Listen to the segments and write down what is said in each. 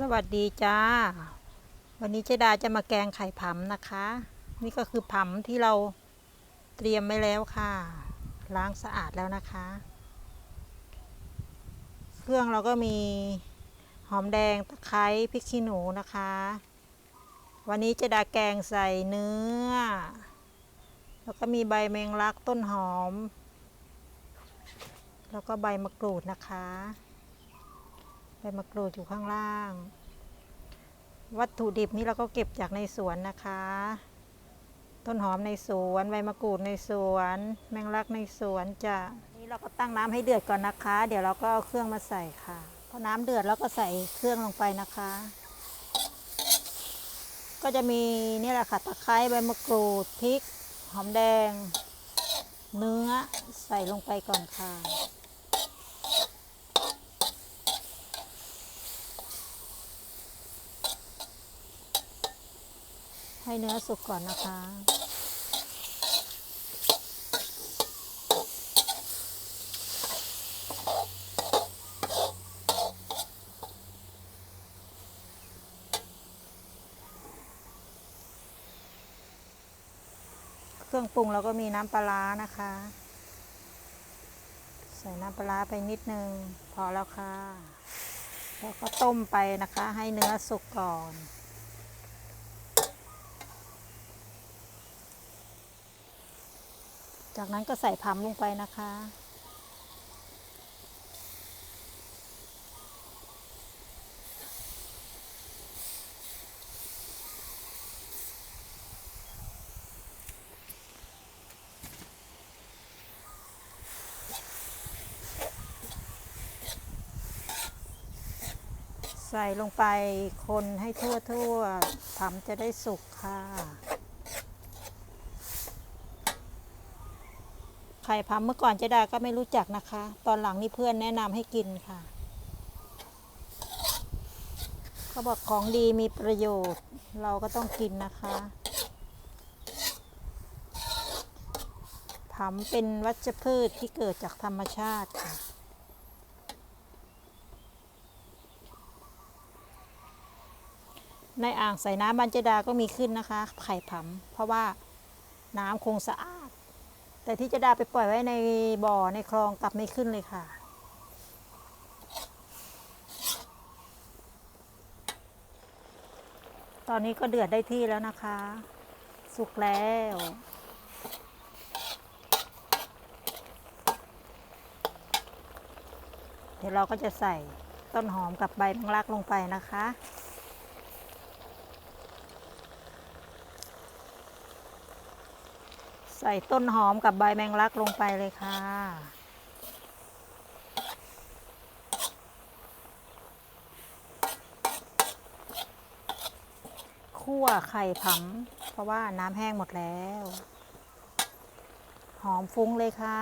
สวัสดีจ้า วันนี้เจดาจะมาแกงไข่ผำนะคะ นี่ก็คือผำที่เราเตรียมไว้แล้วค่ะ ล้างสะอาดแล้วนะคะ เครื่องเราก็มีหอมแดงตะไคร้พริกขี้หนูนะคะ วันนี้เจดาแกงใส่เนื้อ แล้วก็มีใบแมงลักต้นหอม แล้วก็ใบมะกรูดนะคะ บมะกรูดอยู่ข้างล่าง วัตถุดิบนี้เราก็เก็บจากในสวนนะคะ ต้นหอมในสวนใบมะกรูดในสวน แมงลักในสวนจะนี่เราก็ตั้งน้ำให้เดือดก่อนนะคะ เดี๋ยวเราก็เอาเครื่องมาใส่ค่ะพอน้ำเดือดเราก็ใส่เครื่องลงไปนะคะ ก็จะมีนี่แหละค่ะตะไคร้ใบมะกรูดพริก หอมแดง เนื้อใส่ลงไปก่อนค่ะ ให้เนื้อสุกก่อนนะคะ เครื่องปรุงเราก็มีน้ำปลาร้านะคะ ใส่น้ำปลาร้าไปนิดนึง พอแล้วค่ะ แล้วก็ต้มไปนะคะ ให้เนื้อสุกก่อน จากนั้นก็ใส่ผำลงไปนะคะ ใส่ลงไปคนให้ทั่วๆผำจะได้สุกค่ะ ไข่พัมเมื่อก่อนเจดาก็ไม่รู้จักนะคะ ตอนหลังนี่เพื่อนแนะนำให้กินค่ะ เขาบอกของดีมีประโยชน์ เราก็ต้องกินนะคะผำเป็นวัชพืชที่เกิดจากธรรมชาติค่ะ ในอ่างใส่น้ำบันเจดาก็มีขึ้นนะคะ ไข่ผำเพราะว่าน้ำคงสะอาด แต่ที่จะดาไปปล่อยไว้ในบ่อในคลองกลับไม่ขึ้นเลยค่ะตอนนี้ก็เดือดได้ที่แล้วนะคะ สุกแล้ว เดี๋ยวเราก็จะใส่ต้นหอมกับใบแมงลักลงไปนะคะ ใส่ต้นหอมกับใบแมงลักลงไปเลยค่ะ คั่วไข่ผำเพราะว่าน้ำแห้งหมดแล้ว หอมฟุ้งเลยค่ะ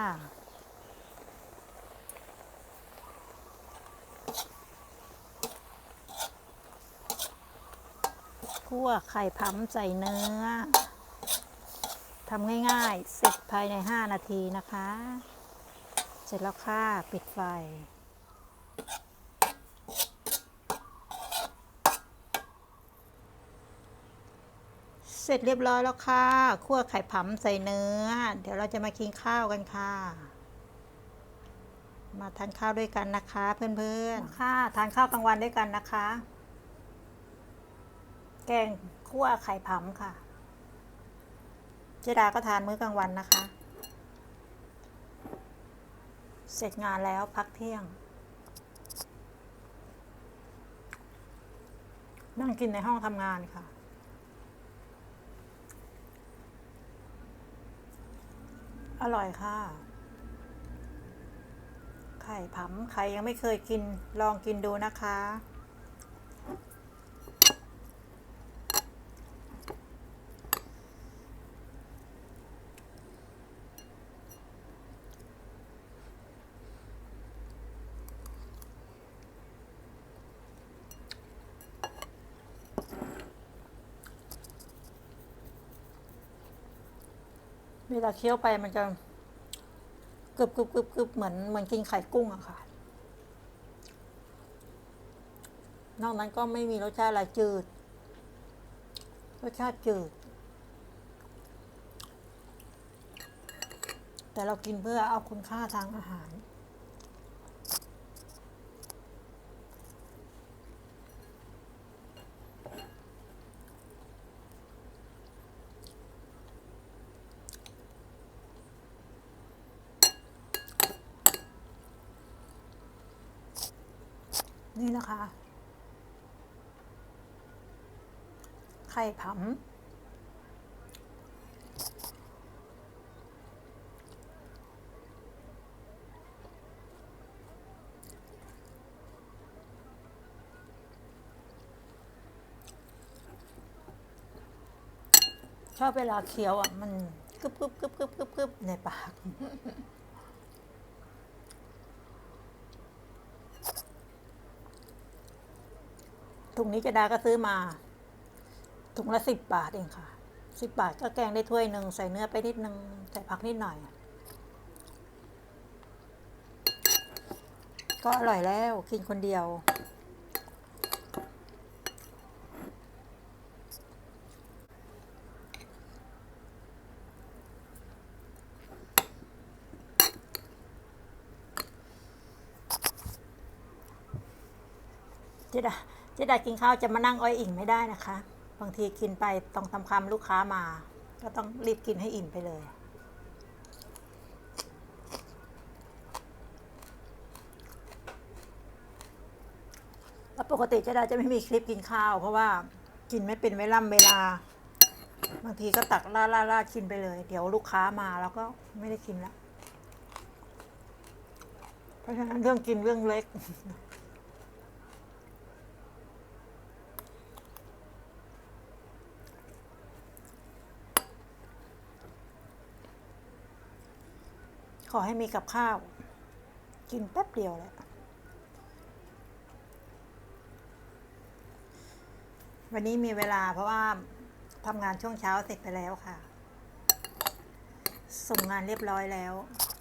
คั่วไข่ผำใส่เนื้อ ทำง่ายๆ เสร็จภายใน 5 นาทีนะคะ เสร็จแล้วค่ะ ปิดไฟ เสร็จเรียบร้อยแล้วค่ะคั่วไข่ผำใส่เนื้อ เดี๋ยวเราจะมากินข้าวกันค่ะ มาทานข้าวด้วยกันนะคะ เพื่อนๆ ค่ะ ทานข้าวกลางวันด้วยกันนะคะ แกงคั่วไข่ผำค่ะ เจดาก็ทานมื้อกลางวันนะคะ เสร็จงานแล้วพักเที่ยง นั่งกินในห้องทำงานค่ะ อร่อยค่ะ ไข่ผำใครยังไม่เคยกินลองกินดูนะคะ เวลาเคี้ยวไปมันจะกรึบกรึบกรึบกรึบเหมือนเหมือนกินไข่กุ้งอะค่ะ นอกนั้นก็ไม่มีรสชาติอะไรจืด รสชาติจืด แต่เรากินเพื่อเอาคุณค่าทางอาหาร นี่นะคะ ไข่ผำชอบเวลาเคี้ยวอะ มันกึบกึบกึบกึบกึบกึบในปาก ถุงนี้เจะดาก็ซื้อมา ถุงละสิบบาทเองค่ะสิบบาทก็แกงได้ถ้วยหนึ่งใส่เนื้อไปนิดนึงใส่ผักนิดหน่อย ก็อร่อยแล้วกินคนเดียวเจดา เจดากินข้าวจะมานั่งอ้อยอิ่งไม่ได้นะคะ บางทีกินไปต้องทำคำลูกค้ามา ก็ต้องรีบกินให้อิ่มไปเลย แล้วปกติเจดาจะไม่มีคลิปกินข้าว เพราะว่ากินไม่เป็นเวล่ำเวลา บางทีก็ตักล่าล่าล่ากินไปเลย เดี๋ยวลูกค้ามาแล้วก็ไม่ได้กินละเพราะฉะนั้นเรื่องกินเรื่องเล็ก ขอให้มีกับข้าว กินแป๊บเดียวแหละวันนี้มีเวลาเพราะว่าทำงานช่วงเช้าเสร็จไปแล้วค่ะ ส่งงานเรียบร้อยแล้ว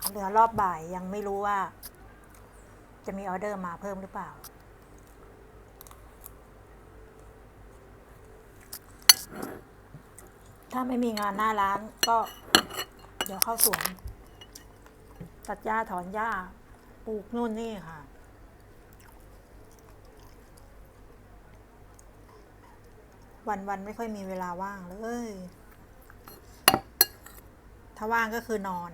เหลือรอบบ่ายยังไม่รู้ว่า จะมีออเดอร์มาเพิ่มหรือเปล่า ถ้าไม่มีงานหน้าร้านก็เดี๋ยวเข้าสวน ตัดหญ้าถอนหญ้าปลูกนู่นนี่ค่ะ วันวันๆไม่ค่อยมีเวลาว่างเลย ถ้าว่างก็คือนอน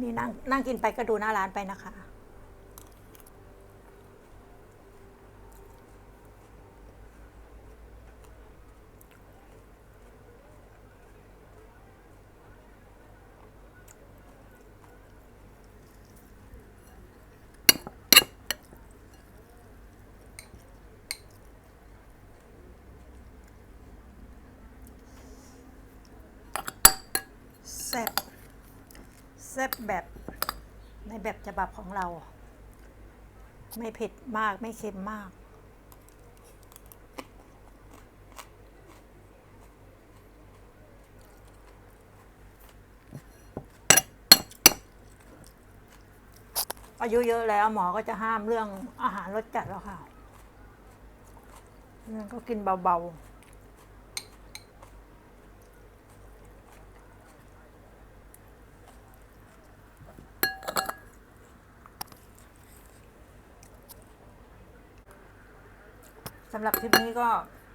นี่นั่งนั่งกินไปก็ดูหน้าร้านไปนะคะ แซ่บ แซ่บแบบในแบบฉบับของเรา ไม่เผ็ดมากไม่เค็มมากอายุเยอะแล้วหมอก็จะห้ามเรื่องอาหารรสจัดแล้วค่ะงั้นก็กินเบาๆ สำหรับคลิปนี้ก็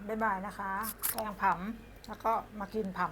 บ๊ายบายนะคะ แกงผำแล้วก็มากินผำ